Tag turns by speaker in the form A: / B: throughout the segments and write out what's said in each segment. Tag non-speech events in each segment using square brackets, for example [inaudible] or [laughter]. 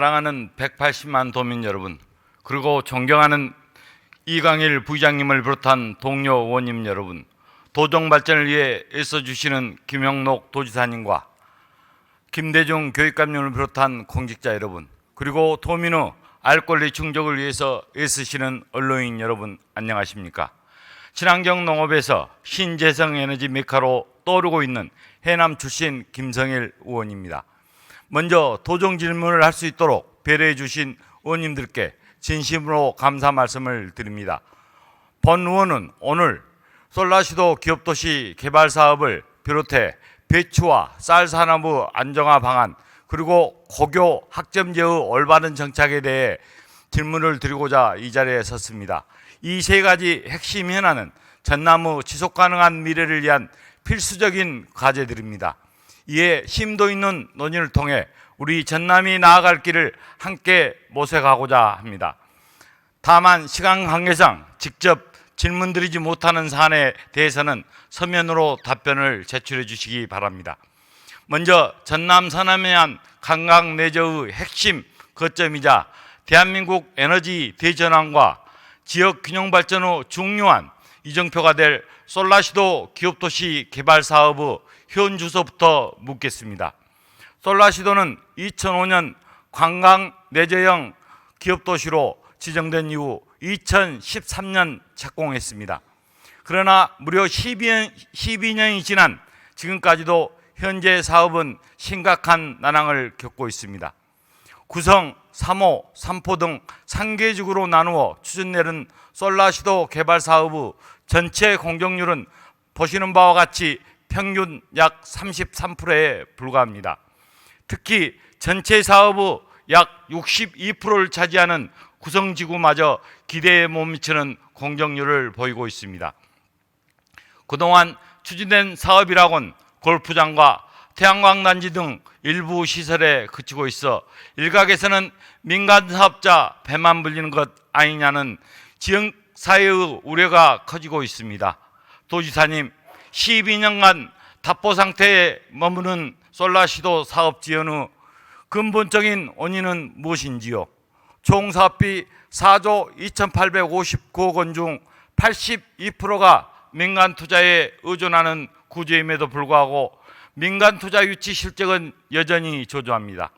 A: 사랑하는 180만 도민 여러분, 그리고 존경하는 이강일 부의장님을 비롯한 동료 의원님 여러분, 도정 발전을 위해 애써주시는 김영록 도지사님과 김대중 교육감님을 비롯한 공직자 여러분, 그리고 도민의 알 권리 충족을 위해서 애쓰시는 언론인 여러분, 안녕하십니까? 친환경 농업에서 신재생 에너지 메카로 떠오르고 있는 해남 출신 김성일 의원입니다. 먼저 도정 질문을 할 수 있도록 배려해 주신 의원님들께 진심으로 감사 말씀을 드립니다. 본 의원은 오늘 솔라시도 기업도시 개발 사업을 비롯해 배추와 쌀 산업의 안정화 방안 그리고 고교 학점제의 올바른 정착에 대해 질문을 드리고자 이 자리에 섰습니다. 이 세 가지 핵심 현안은 전남의 지속 가능한 미래를 위한 필수적인 과제들입니다. 이에 심도 있는 논의를 통해 우리 전남이 나아갈 길을 함께 모색하고자 합니다. 다만 시간 관계상 직접 질문드리지 못하는 사안에 대해서는 서면으로 답변을 제출해 주시기 바랍니다. 먼저 전남 서남해안 관광 내저의 핵심 거점이자 대한민국 에너지 대전환과 지역 균형 발전의 중요한 이정표가 될 솔라시도 기업도시 개발 사업의 현 주소부터 묻겠습니다. 솔라시도는 2005년 관광 내재형 기업도시로 지정된 이후 2013년 착공했습니다. 그러나 무려 12년, 12년이 지난 지금까지도 현재 사업은 심각한 난항을 겪고 있습니다. 구성, 3호, 삼포 등 3개직으로 나누어 추진되는 솔라시도 개발 사업의 전체 공정률은 보시는 바와 같이 평균 약 33%에 불과합니다. 특히 전체 사업의 약 62%를 차지하는 구성지구마저 기대에 못 미치는 공정률을 보이고 있습니다. 그동안 추진된 사업이라곤 골프장과 태양광 단지 등 일부 시설에 그치고 있어 일각에서는 민간 사업자 배만 불리는 것 아니냐는 지역 사회의 우려가 커지고 있습니다. 도지사님, 12년간 답보 상태에 머무는 솔라시도 사업 지연의 근본적인 원인은 무엇인지요? 총 사업비 4조 2,859억 원 중 82%가 민간 투자에 의존하는 구조임에도 불구하고 민간 투자 유치 실적은 여전히 저조합니다.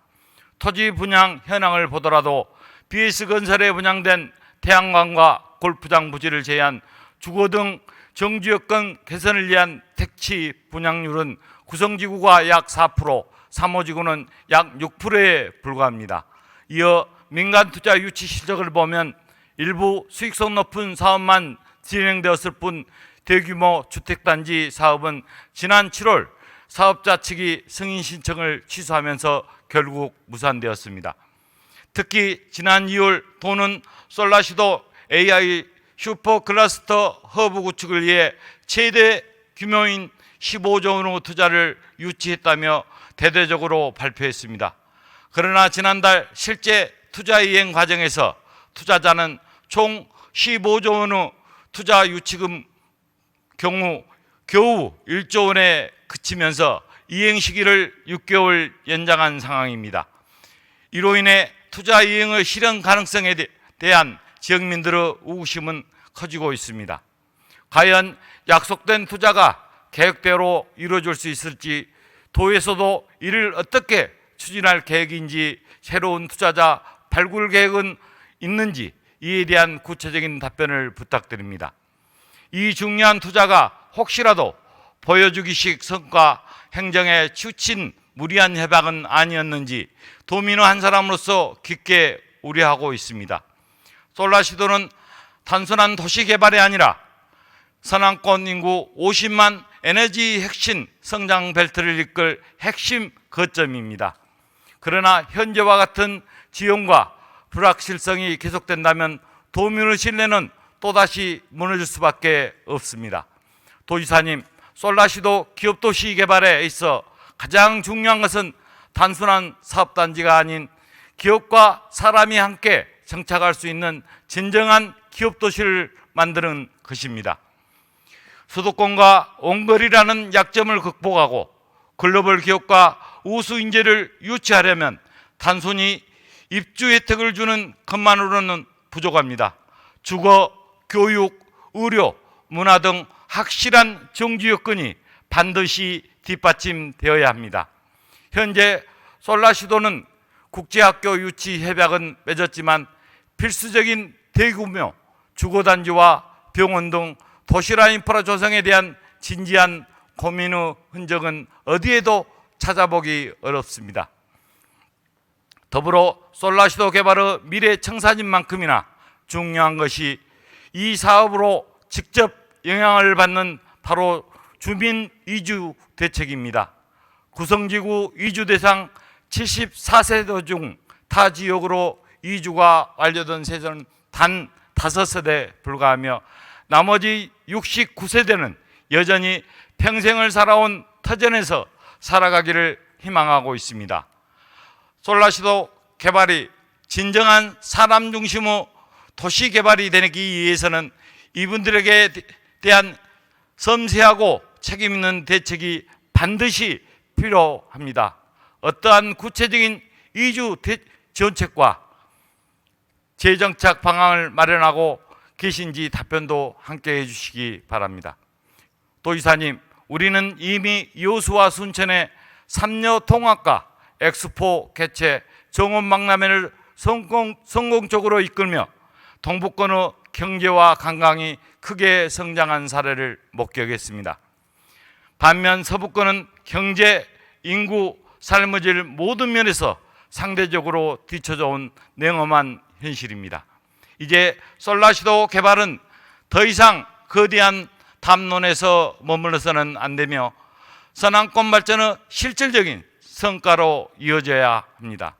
A: 토지 분양 현황을 보더라도 BS 건설에 분양된 태양광과 골프장 부지를 제외한 주거 등 정주 여건 개선을 위한 택지 분양률은 구성지구가 약 4%, 3호지구는 약 6%에 불과합니다. 이어 민간 투자 유치 실적을 보면 일부 수익성 높은 사업만 진행되었을 뿐 대규모 주택단지 사업은 지난 7월 사업자 측이 승인 신청을 취소하면서 결국 무산되었습니다. 특히 지난 2월 도는 솔라시도 AI 슈퍼 클러스터 허브 구축을 위해 최대 규모인 15조 원의 투자를 유치했다며 대대적으로 발표했습니다. 그러나 지난달 실제 투자 이행 과정에서 투자자는 총 15조 원의 투자 유치금 경우 겨우 1조 원에 그치면서 이행 시기를 6개월 연장한 상황입니다. 이로 인해 투자 이행의 실현 가능성에 대- 대한 지역민들의 우구심은 커지고 있습니다. 과연 약속된 투자가 계획대로 이루어질 수 있을지 도에서도 이를 어떻게 추진할 계획인지 새로운 투자자 발굴 계획은 있는지 이에 대한 구체적인 답변을 부탁드립니다. 이 중요한 투자가 혹시라도 보여주기식 성과 행정에 치우친 무리한 협약은 아니었는지 도민의 한 사람으로서 깊게 우려하고 있습니다. 솔라시도는 단순한 도시 개발이 아니라 서남권 인구 50만 에너지 핵심 성장 벨트를 이끌 핵심 거점입니다. 그러나 현재와 같은 지형과 불확실성이 계속된다면 도민의 신뢰는 또다시 무너질 수밖에 없습니다. 도지사님, 솔라시도 기업도시 개발에 있어 가장 중요한 것은 단순한 사업단지가 아닌 기업과 사람이 함께 정착할 수 있는 진정한 기업 도시를 만드는 것입니다. 수도권과 원거리라는 약점을 극복하고 글로벌 기업과 우수 인재를 유치하려면 단순히 입주 혜택을 주는 것만으로는 부족합니다. 주거, 교육, 의료, 문화 등 확실한 정주 여건이 반드시 뒷받침되어야 합니다. 현재 솔라시도는 국제학교 유치 협약은 맺었지만 필수적인 대규모 주거단지와 병원 등 도시라 인프라 조성에 대한 진지한 고민의 흔적은 어디에도 찾아보기 어렵습니다. 더불어 솔라시도 개발의 미래 청사진만큼이나 중요한 것이 이 사업으로 직접 영향을 받는 바로 주민 이주 대책입니다. 구성지구 이주 대상 74세대 중 타 지역으로 이주가 완료된 세대는 단 5세대에 불과하며 나머지 69세대는 여전히 평생을 살아온 터전에서 살아가기를 희망하고 있습니다. 솔라시도 개발이 진정한 사람 중심의 도시 개발이 되기 위해서는 이분들에게 대- 대한 섬세하고 책임 있는 대책이 반드시 필요합니다. 어떠한 구체적인 이주 대- 정책과 재정착 방안을 마련하고 계신지 답변도 함께 해주시기 바랍니다. 도지사님, 우리는 이미 여수와 순천의 삼녀 통합과 엑스포 개최, 정원 박람회를 성공, 성공적으로 이끌며 동북권의 경제와 관광이 크게 성장한 사례를 목격했습니다. 반면 서북권은 경제, 인구, 삶의 질 모든 면에서 상대적으로 뒤처져 온 냉엄한 현실입니다. 이제 솔라시도 개발은 더 이상 거대한 담론에서 머물러서는 안 되며 서남권 발전의 실질적인 성과로 이어져야 합니다.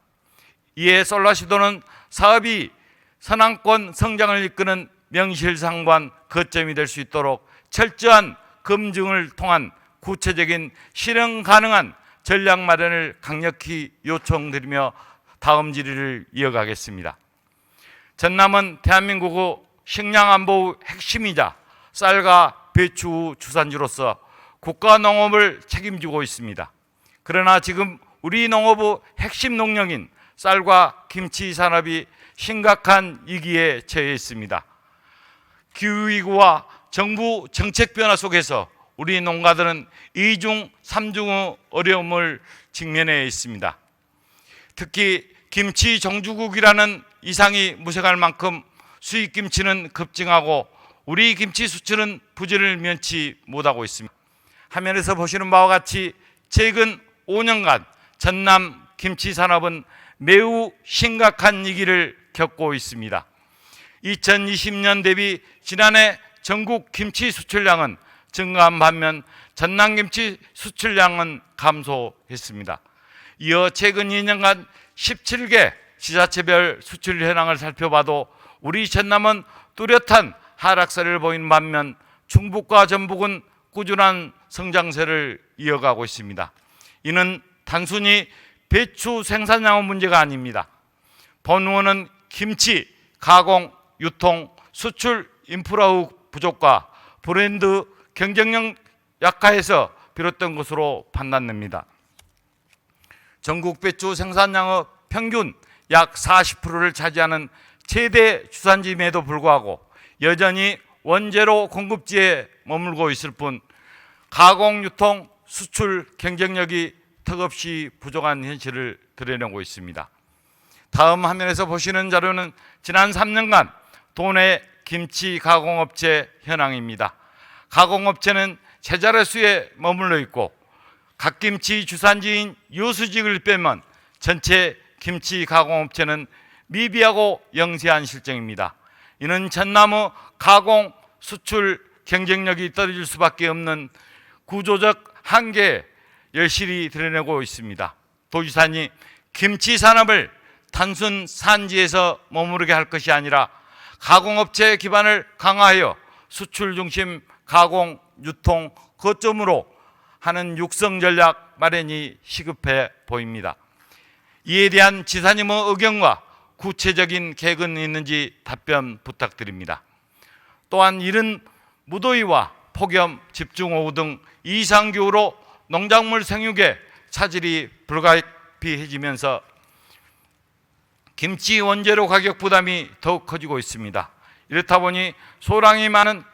A: 이에 솔라시도는 사업이 서남권 성장을 이끄는 명실상부한 거점이 될 수 있도록 철저한 검증을 통한 구체적인 실행 가능한 전략 마련을 강력히 요청드리며 다음 질의를 이어가겠습니다. 전남은 대한민국의 식량 안보의 핵심이자 쌀과 배추 주산지로서 국가 농업을 책임지고 있습니다. 그러나 지금 우리 농업의 핵심 농력인 쌀과 김치 산업이 심각한 위기에 처해 있습니다. 기후위기와 정부 정책 변화 속에서 우리 농가들은 이중 삼중의 어려움을 직면해 있습니다. 특히 김치 정주국이라는 이상이 무색할 만큼 수입 김치는 급증하고 우리 김치 수출은 부진을 면치 못하고 있습니다. 화면에서 보시는 바와 같이 최근 5년간 전남 김치 산업은 매우 심각한 위기를 겪고 있습니다. 2020년 대비 지난해 전국 김치 수출량은 증가한 반면 전남 김치 수출량은 감소했습니다. 이어 최근 2년간 17개 지자체별 수출 현황을 살펴봐도 우리 전남은 뚜렷한 하락세를 보이는 반면 충북과 전북은 꾸준한 성장세를 이어가고 있습니다. 이는 단순히 배추 생산량의 문제가 아닙니다. 본의원은 김치, 가공, 유통, 수출 인프라의 부족과 브랜드 경쟁력 약화에서 비롯된 것으로 판단됩니다. 전국 배추 생산량의 평균 약 40%를 차지하는 최대 주산지임에도 불구하고 여전히 원재료 공급지에 머물고 있을 뿐 가공, 유통, 수출 경쟁력이 턱없이 부족한 현실을 드러내고 있습니다. 다음 화면에서 보시는 자료는 지난 3년간 도내 김치 가공업체 현황입니다. 가공업체는 제자리수에 머물러 있고 갓김치 주산지인 요수직을 빼면 전체 김치 가공업체는 미비하고 영세한 실정입니다. 이는 전남의 가공 수출 경쟁력이 떨어질 수밖에 없는 구조적 한계 열실히 드러내고 있습니다. 도지사님, 김치 산업을 단순 산지에서 머무르게 할 것이 아니라 가공업체 기반을 강화하여 수출 중심 가공, 유통, 거점으로 하는 육성 전략 마련이 시급해 보입니다. 이에 대한 지사님의 의견과 구체적인 계획은 있는지 답변 부탁드립니다. 또한 이른 무더위와 폭염, 집중호우 등 이상기후로 농작물 생육에 차질이 불가피해지면서 김치 원재료 가격 부담이 더욱 커지고 있습니다. 이렇다 보니 소량이 많은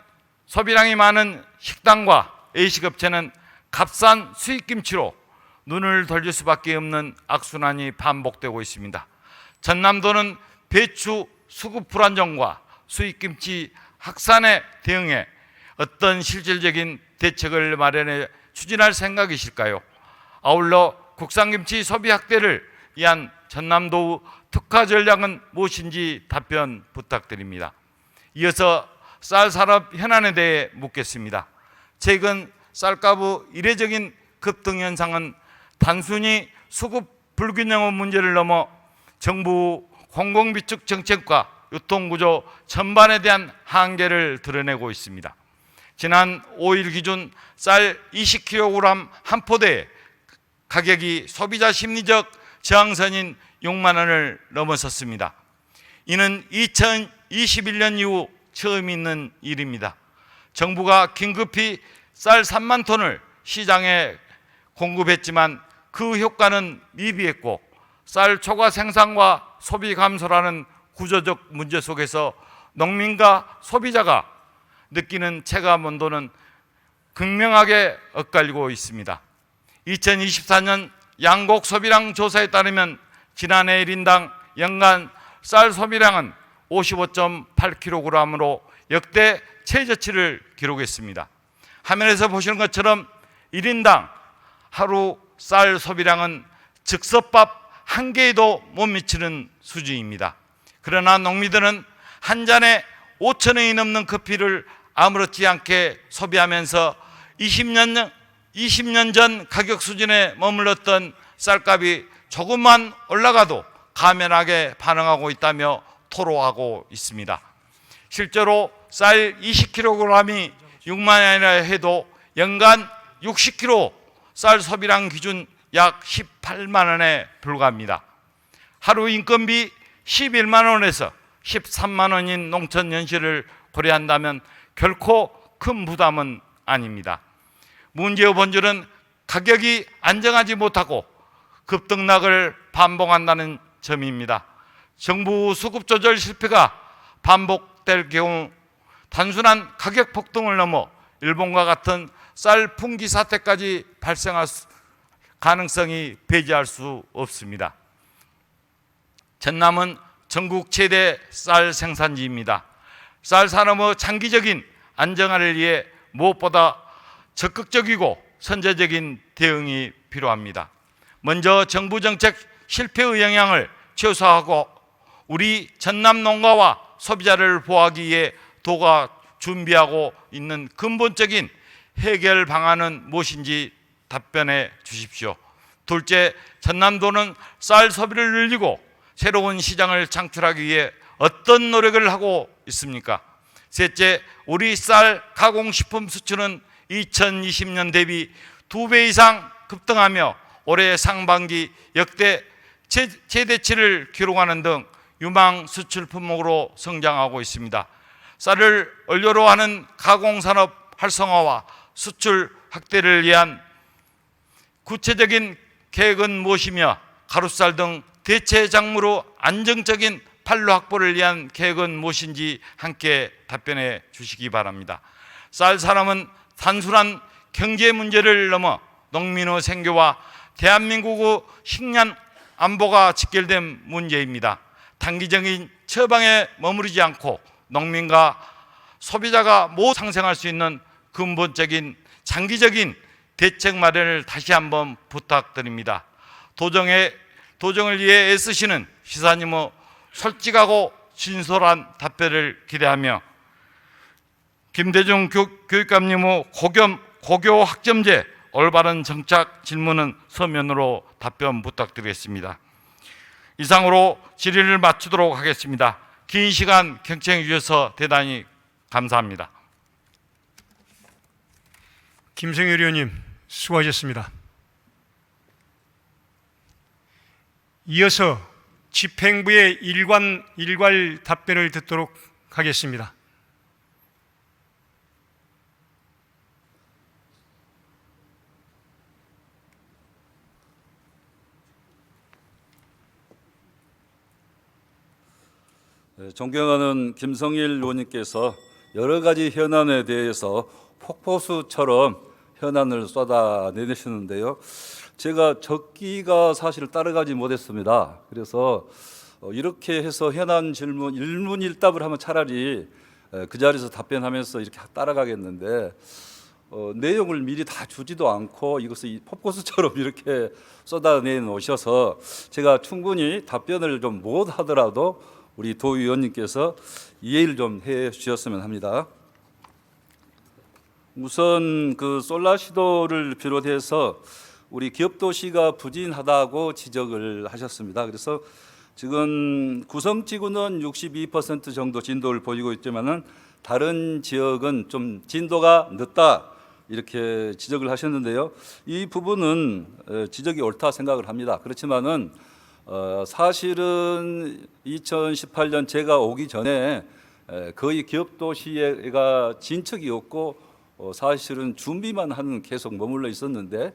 A: 소비량이 많은 식당과 A식업체는 값싼 수입 김치로 눈을 돌릴 수밖에 없는 악순환이 반복되고 있습니다. 전남도는 배추 수급 불안정과 수입 김치 확산에 대응해 어떤 실질적인 대책을 마련해 추진할 생각이실까요? 아울러 국산김치 소비 확대를 위한 전남도 특화 전략은 무엇인지 답변 부탁드립니다. 이어서 쌀 산업 현안에 대해 묻겠습니다. 최근 쌀가부 이례적인 급등 현상은 단순히 수급 불균형 문제를 넘어 정부 공공비축 정책과 유통구조 전반에 대한 한계를 드러내고 있습니다. 지난 5일 기준 쌀 20kg 한 포대에 가격이 소비자 심리적 저항선인 6만 원을 넘어섰습니다. 이는 2021년 이후 처음 있는 일입니다. 정부가 긴급히 쌀 3만 톤을 시장에 공급했지만 그 효과는 미비했고 쌀 초과 생산과 소비 감소라는 구조적 문제 속에서 농민과 소비자가 느끼는 체감 온도는 극명하게 엇갈리고 있습니다. 2024년 양곡 소비량 조사에 따르면 지난해 1인당 연간 쌀 소비량은 55.8kg으로 역대 최저치를 기록했습니다. 화면에서 보시는 것처럼 1인당 하루 쌀 소비량은 즉석밥 한 개에도 못 미치는 수준입니다. 그러나 농민들은 한 잔에 5천 원이 넘는 커피를 아무렇지 않게 소비하면서 20년, 전- 20년 전 가격 수준에 머물렀던 쌀값이 조금만 올라가도 가면하게 반응하고 있다며 토로하고 있습니다. 실제로 쌀 20kg이 6만 원이라 해도 연간 60kg 쌀 소비량 기준 약 18만 원에 불과합니다. 하루 인건비 11만 원에서 13만 원인 농촌 현실을 고려한다면 결코 큰 부담은 아닙니다. 문제의 본질은 가격이 안정하지 못하고 급등락을 반복한다는 점입니다. 정부 수급 조절 실패가 반복될 경우 단순한 가격 폭등을 넘어 일본과 같은 쌀 풍기 사태까지 발생할 수- 가능성이 배제할 수 없습니다. 전남은 전국 최대 쌀 생산지입니다. 쌀 산업의 장기적인 안정화를 위해 무엇보다 적극적이고 선제적인 대응이 필요합니다. 먼저 정부 정책 실패의 영향을 최소화하고 우리 전남 농가와 소비자를 보호하기 위해 도가 준비하고 있는 근본적인 해결 방안은 무엇인지 답변해 주십시오. 둘째, 전남도는 쌀 소비를 늘리고 새로운 시장을 창출하기 위해 어떤 노력을 하고 있습니까? 셋째, 우리 쌀 가공식품 수출은 2020년 대비 두 배 이상 급등하며 올해 상반기 역대 최- 최대치를 기록하는 등 유망 수출 품목으로 성장하고 있습니다. 쌀을 원료로 하는 가공산업 활성화와 수출 확대를 위한 구체적인 계획은 무엇이며 가루쌀 등 대체 작물로 안정적인 판로 확보를 위한 계획은 무엇인지 함께 답변해 주시기 바랍니다. 쌀 산업은 단순한 경제 문제를 넘어 농민의 생계와 대한민국의 식량 안보가 직결된 문제입니다. 단기적인 처방에 머무르지 않고 농민과 소비자가 모두 상생할 수 있는 근본적인 장기적인 대책 마련을 다시 한번 부탁드립니다. 도정에 도정을 위해 애쓰시는 시사님의 솔직하고 진솔한 답변을 기대하며 김대중 교, 교육감님의 고겸, 고교 학점제 올바른 정착 질문은 서면으로 답변 부탁드리겠습니다. 이상으로 질의를 마치도록 하겠습니다. 긴 시간 경청해 주셔서 대단히 감사합니다.
B: 김성일 의원님 수고하셨습니다. 이어서 집행부의 일관 일괄 답변을 듣도록 하겠습니다.
C: 네, 존경하는 김성일 의원님께서 여러 가지 현안에 대해서 폭포수처럼 현안을 쏟아내시는데요. 제가 적기가 사실 따라가지 못했습니다. 그래서 어, 이렇게 해서 현안 질문 일문일답을 하면 차라리 에, 그 자리에서 답변하면서 이렇게 따라가겠는데 어, 내용을 미리 다 주지도 않고 이것을 이 폭포수처럼 [laughs] 이렇게 쏟아내 놓으셔서 제가 충분히 답변을 좀 못 하더라도 우리 도 의원님께서 이해를 좀 해 주셨으면 합니다. 우선 그 솔라 시도를 비롯해서 우리 기업 도시가 부진하다고 지적을 하셨습니다. 그래서 지금 구성지구는 62% 정도 진도를 보이고 있지만은 다른 지역은 좀 진도가 늦다 이렇게 지적을 하셨는데요. 이 부분은 어, 지적이 옳다 생각을 합니다. 그렇지만은 어, 사실은 2018년 제가 오기 전에 에, 거의 기업 도시가 진척이 없고 어, 사실은 준비만 하는 계속 머물러 있었는데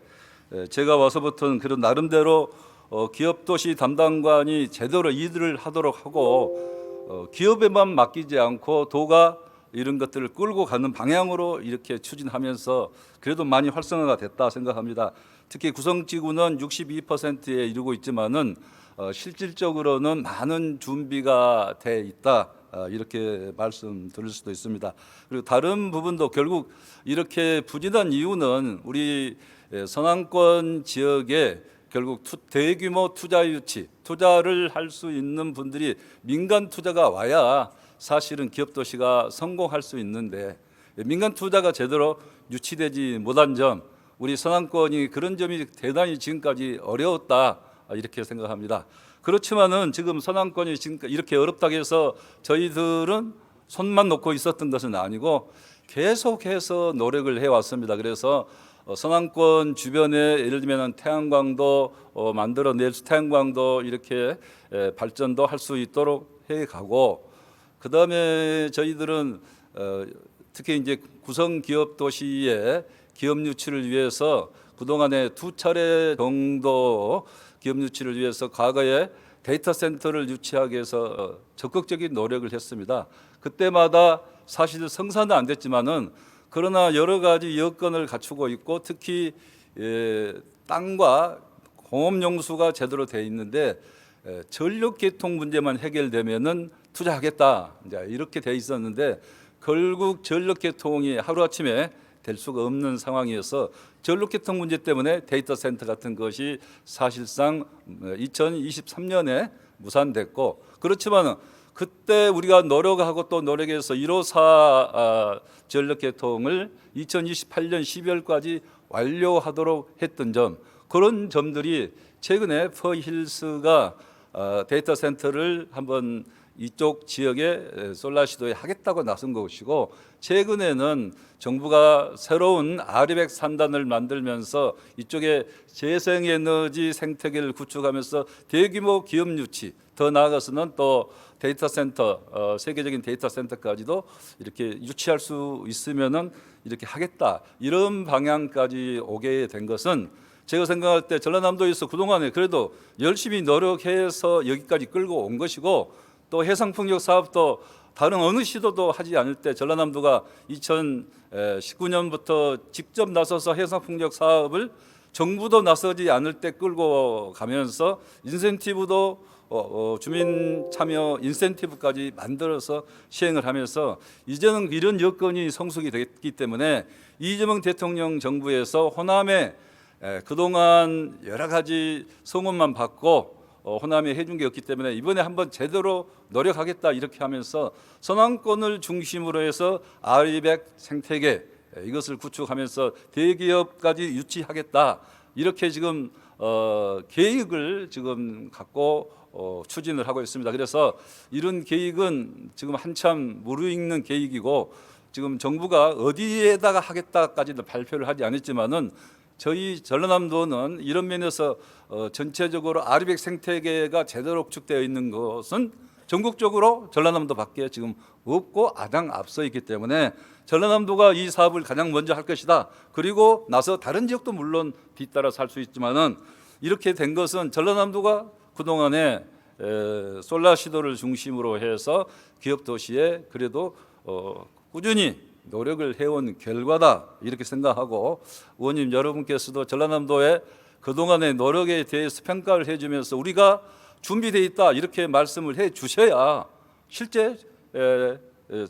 C: 에, 제가 와서부터는 그런 나름대로 어, 기업 도시 담당관이 제대로 일을 하도록 하고 어, 기업에만 맡기지 않고 도가 이런 것들을 끌고 가는 방향으로 이렇게 추진하면서 그래도 많이 활성화가 됐다 생각합니다. 특히 구성지구는 62%에 이르고 있지만은 어, 실질적으로는 많은 준비가 돼 있다. 아, 이렇게 말씀드릴 수도 있습니다. 그리고 다른 부분도 결국 이렇게 부진한 이유는 우리 예, 서남권 지역에 결국 투, 대규모 투자 유치, 투자를 할 수 있는 분들이 민간 투자가 와야 사실은 기업 도시가 성공할 수 있는데 예, 민간 투자가 제대로 유치되지 못한 점, 우리 서남권이 그런 점이 대단히 지금까지 어려웠다 아, 이렇게 생각합니다. 그렇지만은 지금 서남권이 지금 이렇게 어렵다고 해서 저희들은 손만 놓고 있었던 것은 아니고 계속해서 노력을 해왔습니다. 그래서 어, 서남권 주변에 예를 들면 태양광도 어, 만들어낼 수 태양광도 이렇게 에, 발전도 할 수 있도록 해가고 그 다음에 저희들은 어, 특히 이제 구성 기업 도시의 기업 유치를 위해서 그 동안에 두 차례 정도 기업 유치를 위해서 과거에 데이터 센터를 유치하기 위해서 어, 적극적인 노력을 했습니다. 그때마다 사실 성사는 안 됐지만은 그러나 여러 가지 여건을 갖추고 있고 특히 예, 땅과 공업 용수가 제대로 돼 있는데 에, 전력 개통 문제만 해결되면은 투자하겠다 이제 이렇게 돼 있었는데 결국 전력 개통이 하루 아침에 될 수가 없는 상황이어서 전력 개통 문제 때문에 데이터 센터 같은 것이 사실상 2023년에 무산됐고 그렇지만은 그때 우리가 노력하고 또 노력해서 1호사 아, 전력 개통을 2028년 12월까지 완료하도록 했던 점 그런 점들이 최근에 퍼힐스가 어, 데이터 센터를 한번 이쪽 지역에 에, 솔라 시도에 하겠다고 나선 것이고 최근에는 정부가 새로운 아리백 산단을 만들면서 이쪽에 재생에너지 생태계를 구축하면서 대규모 기업 유치 더 나아가서는 또 데이터 센터 어, 세계적인 데이터 센터까지도 이렇게 유치할 수 있으면은 이렇게 하겠다. 이런 방향까지 오게 된 것은 제가 생각할 때 전라남도에서 그동안에 그래도 열심히 노력해서 여기까지 끌고 온 것이고 또 해상풍력 사업도 다른 어느 시도도 하지 않을 때 전라남도가 2019년부터 직접 나서서 해상풍력 사업을 정부도 나서지 않을 때 끌고 가면서 인센티브도 어, 어, 주민 참여 인센티브까지 만들어서 시행을 하면서 이제는 이런 여건이 성숙이 됐기 때문에 이재명 대통령 정부에서 호남에 에, 그동안 여러 가지 소문만 받고 어, 호남에 해준 게 없기 때문에 이번에 한번 제대로 노력하겠다 이렇게 하면서 선왕권을 중심으로 해서 아리백 생태계 에, 이것을 구축하면서 대기업까지 유치하겠다 이렇게 지금 어, 계획을 지금 갖고 어, 추진을 하고 있습니다. 그래서 이런 계획은 지금 한참 무르익는 계획이고 지금 정부가 어디에다가 하겠다까지도 발표를 하지 않았지만은 저희 전라남도는 이런 면에서 어, 전체적으로 아리백 생태계가 제대로 구축되어 있는 것은 전국적으로 전라남도밖에 지금 없고 가장 앞서 있기 때문에 전라남도가 이 사업을 가장 먼저 할 것이다. 그리고 나서 다른 지역도 물론 뒤따라서 할 수 있지만은 이렇게 된 것은 전라남도가 그 동안에 에, 솔라 시도를 중심으로 해서 기업 도시에 그래도 어, 꾸준히 노력을 해온 결과다 이렇게 생각하고 의원님 여러분께서도 전라남도의 그동안의 노력에 대해서 평가를 해주면서 우리가 준비돼 있다 이렇게 말씀을 해 주셔야 실제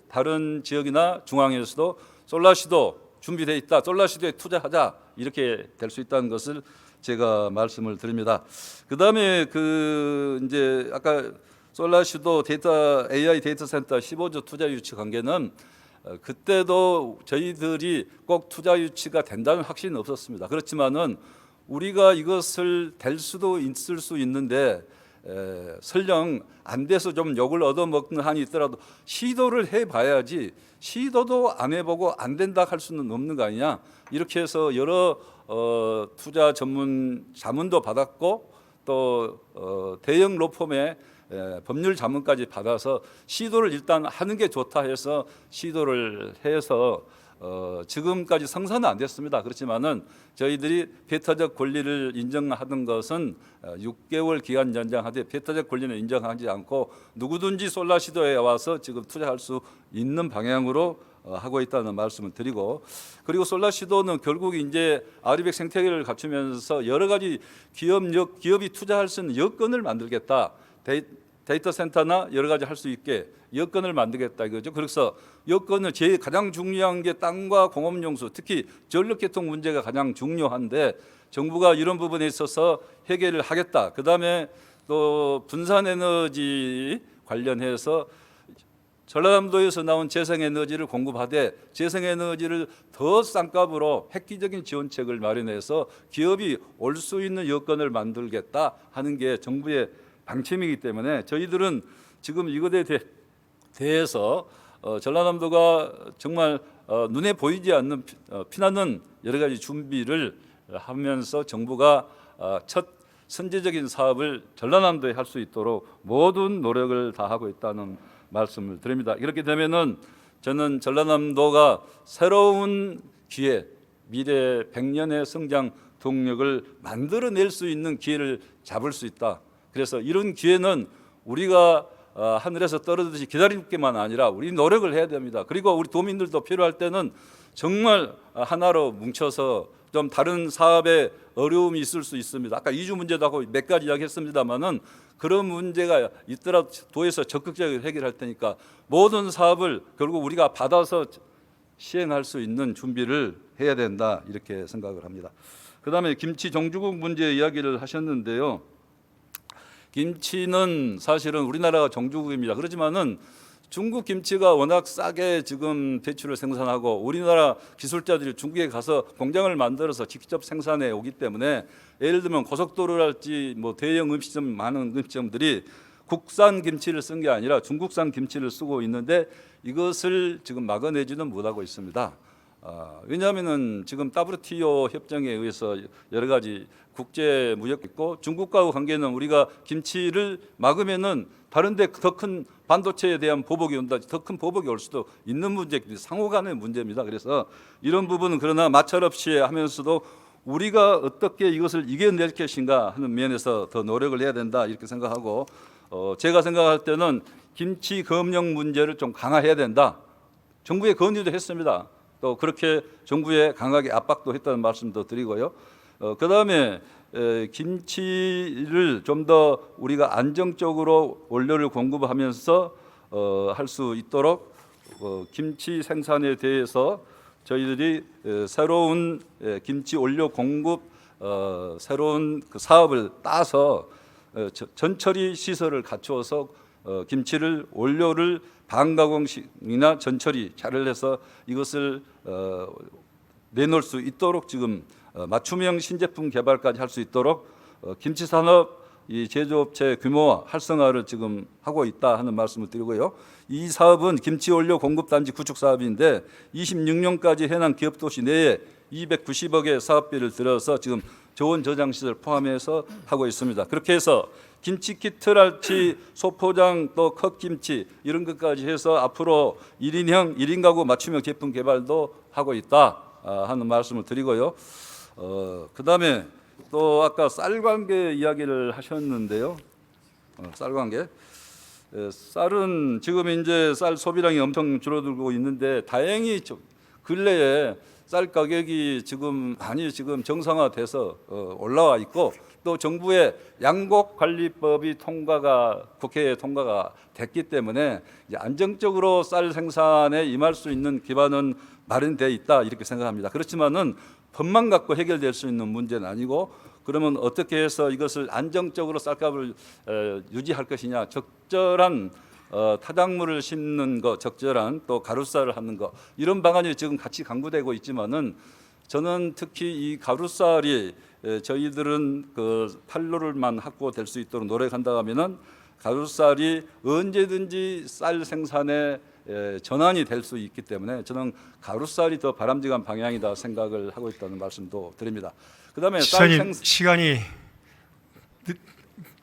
C: 다른 지역이나 중앙에서도 솔라시도 준비돼 있다 솔라시도에 투자하자 이렇게 될 수 있다는 것을 제가 말씀을 드립니다. 그 다음에 그 이제 아까 솔라시도 데이터 AI 데이터 센터 15조 투자 유치 관계는 어, 그때도 저희들이 꼭 투자 유치가 된다는 확신은 없었습니다. 그렇지만은 우리가 이것을 될 수도 있을 수 있는데 에, 설령 안 돼서 좀 욕을 얻어먹는 한이 있더라도 시도를 해봐야지 시도도 안 해보고 안 된다 할 수는 없는 거 아니냐 이렇게 해서 여러 어, 투자 전문 자문도 받았고 또 어, 대형 로펌의 에, 법률 자문까지 받아서 시도를 일단 하는 게 좋다 해서 시도를 해서 어, 지금까지 성사는 안 됐습니다. 그렇지만은 저희들이 배타적 권리를 인정하던 것은 어, 6개월 기간 연장하되 배타적 권리는 인정하지 않고 누구든지 솔라 시도에 와서 지금 투자할 수 있는 방향으로 어, 하고 있다는 말씀을 드리고 그리고 솔라 시도는 결국 이제 아리백 생태계를 갖추면서 여러 가지 기업 여, 기업이 투자할 수 있는 여건을 만들겠다. 데이, 데이터 센터나 여러 가지 할 수 있게 여건을 만들겠다 이거죠. 그래서 여건을 제일 가장 중요한 게 땅과 공업용수, 특히 전력계통 문제가 가장 중요한데 정부가 이런 부분에 있어서 해결을 하겠다. 그 다음에 또 분산 에너지 관련해서 전라남도에서 나온 재생에너지를 공급하되 재생에너지를 더 싼 값으로 획기적인 지원책을 마련해서 기업이 올 수 있는 여건을 만들겠다 하는 게 정부의 방침이기 때문에 저희들은 지금 이것에 대, 대해서 어, 전라남도가 정말 어, 눈에 보이지 않는 피, 어, 피나는 여러 가지 준비를 하면서 정부가 어, 첫 선제적인 사업을 전라남도에 할 수 있도록 모든 노력을 다하고 있다는 말씀을 드립니다. 이렇게 되면은 저는 전라남도가 새로운 기회, 미래 100년의 성장 동력을 만들어낼 수 있는 기회를 잡을 수 있다. 그래서 이런 기회는 우리가 어, 하늘에서 떨어지듯이 기다릴 게만 아니라 우리 노력을 해야 됩니다. 그리고 우리 도민들도 필요할 때는 정말 어, 하나로 뭉쳐서 좀 다른 사업에 어려움이 있을 수 있습니다. 아까 이주 문제도 하고 몇 가지 이야기했습니다만은 그런 문제가 있더라도 도에서 적극적으로 해결할 테니까 모든 사업을 결국 우리가 받아서 시행할 수 있는 준비를 해야 된다 이렇게 생각을 합니다. 그다음에 김치 종주국 문제 이야기를 하셨는데요. 김치는 사실은 우리나라가 종주국입니다. 그렇지만은 중국 김치가 워낙 싸게 지금 배추를 생산하고 우리나라 기술자들이 중국에 가서 공장을 만들어서 직접 생산해 오기 때문에 예를 들면 고속도로랄지 뭐 대형 음식점 많은 음식점들이 국산 김치를 쓴 게 아니라 중국산 김치를 쓰고 있는데 이것을 지금 막아내지는 못하고 있습니다. 아, 왜냐하면은 지금 WTO 협정에 의해서 여러 가지 국제 무역 있고 중국과의 관계는 우리가 김치를 막으면은 다른데 더 큰 반도체에 대한 보복이 온다, 더 큰 보복이 올 수도 있는 문제, 상호간의 문제입니다. 그래서 이런 부분은 그러나 마찰 없이 하면서도 우리가 어떻게 이것을 이겨낼 것인가 하는 면에서 더 노력을 해야 된다 이렇게 생각하고 어, 제가 생각할 때는 김치 검역 문제를 좀 강화해야 된다. 정부에 건의도 했습니다. 또 그렇게 정부에 강하게 압박도 했다는 말씀도 드리고요. 어, 그 다음에 김치를 좀 더 우리가 안정적으로 원료를 공급하면서 어, 할 수 있도록 어, 김치 생산에 대해서 저희들이 에, 새로운 에, 김치 원료 공급 어, 새로운 그 사업을 따서 어, 저- 전처리 시설을 갖추어서 어, 김치를 원료를 방가공식이나 전처리 잘 해서 이것을 어, 내놓을 수 있도록 지금 어, 맞춤형 신제품 개발까지 할 수 있도록 어, 김치 산업 이 제조업체 규모화 활성화를 지금 하고 있다 하는 말씀을 드리고요. 이 사업은 김치 원료 공급 단지 구축 사업인데 26년까지 해당 기업 도시 내에 290억의 사업비를 들여서 지금 저온 저장 시설 포함해서 하고 있습니다. 그렇게 해서 김치 키트랄지 소포장 또 컵김치 이런 것까지 해서 앞으로 1인형 1인 가구 맞춤형 제품 개발도 하고 있다 아, 하는 말씀을 드리고요. 어, 그다음에 또 아까 쌀 관계 이야기를 하셨는데요. 어, 쌀 관계. 에, 쌀은 지금 이제 쌀 소비량이 엄청 줄어들고 있는데 다행히 저- 근래에 쌀 가격이 지금 많이 지금 정상화돼서 어, 올라와 있고 또 정부의 양곡 관리법이 통과가 국회에 통과가 됐기 때문에 안정적으로 쌀 생산에 임할 수 있는 기반은 마련돼 있다 이렇게 생각합니다. 그렇지만은 법만 갖고 해결될 수 있는 문제는 아니고 그러면 어떻게 해서 이것을 안정적으로 쌀값을 에, 유지할 것이냐 적절한 어, 타작물을 심는 거 적절한 또 가루쌀을 하는 거 이런 방안이 지금 같이 강구되고 있지만은 저는 특히 이 가루쌀이 에, 저희들은 그 판로를만 확보될 수 있도록 노력한다 하면은 가루쌀이 언제든지 쌀 생산에 에, 전환이 될 수 있기 때문에 저는 가루쌀이 더 바람직한 방향이다 생각을 하고 있다는 말씀도 드립니다. 그다음에 쌀
B: 지사님
C: 생,
B: 시간이 늦-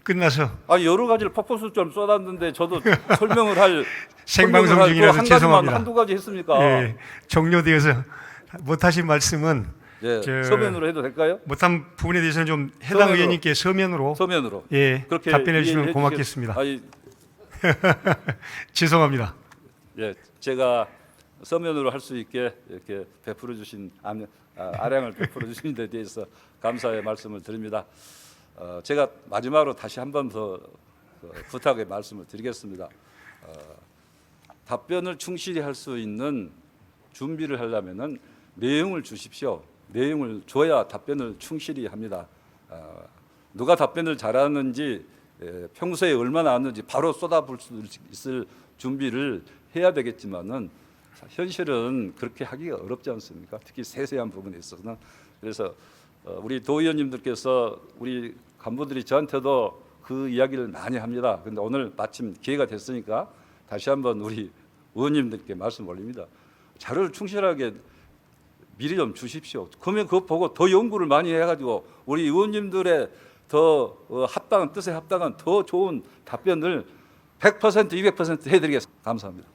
B: 끝나서
C: 아 여러 가지를 폭포수처럼 쏟았는데 저도 [laughs] 설명을 할
B: 생방송 중이라서
C: 가지만
B: 죄송합니다.
C: 한두 가지 했습니까?
B: 예, 종료되어서 못하신 말씀은
C: 예,
B: 저-
C: 서면으로 해도 될까요?
B: 못한 부분에 대해서는 좀 해당
C: 서면으로.
B: 의원님께 서면으로
C: 서면으로.
B: 예
C: 그렇게
B: 답변해 주시면
C: 이해해
B: 고맙겠습니다.
C: 주시- 아니, [laughs]
B: 죄송합니다.
C: 예, 제가 서면으로 할 수 있게 이렇게 베풀어 주신 안- 아, 아량을 베풀어 주신 데 대해서 감사의 말씀을 드립니다. 어, 제가 마지막으로 다시 한 번더 어, 부탁의 말씀을 드리겠습니다. 어, 답변을 충실히 할 수 있는 준비를 하려면은 내용을 주십시오. 내용을 줘야 답변을 충실히 합니다. 어, 누가 답변을 잘하는지 에, 평소에 얼마나 하는지 바로 쏟아부을 수 있을 준비를 해야 되겠지만은 자, 현실은 그렇게 하기가 어렵지 않습니까? 특히 세세한 부분에 있어서는 그래서 어, 우리 도 의원님들께서 우리 간부들이 저한테도 그 이야기를 많이 합니다. 근데 오늘 마침 기회가 됐으니까 다시 한번 우리 의원님들께 말씀 올립니다. 자료를 충실하게 미리 좀 주십시오. 그러면 그거 보고 더 연구를 많이 해가지고 우리 의원님들의 더 어, 합당한 뜻에 합당한 더 좋은 답변을 100% 200% 해드리겠습니다. 감사합니다.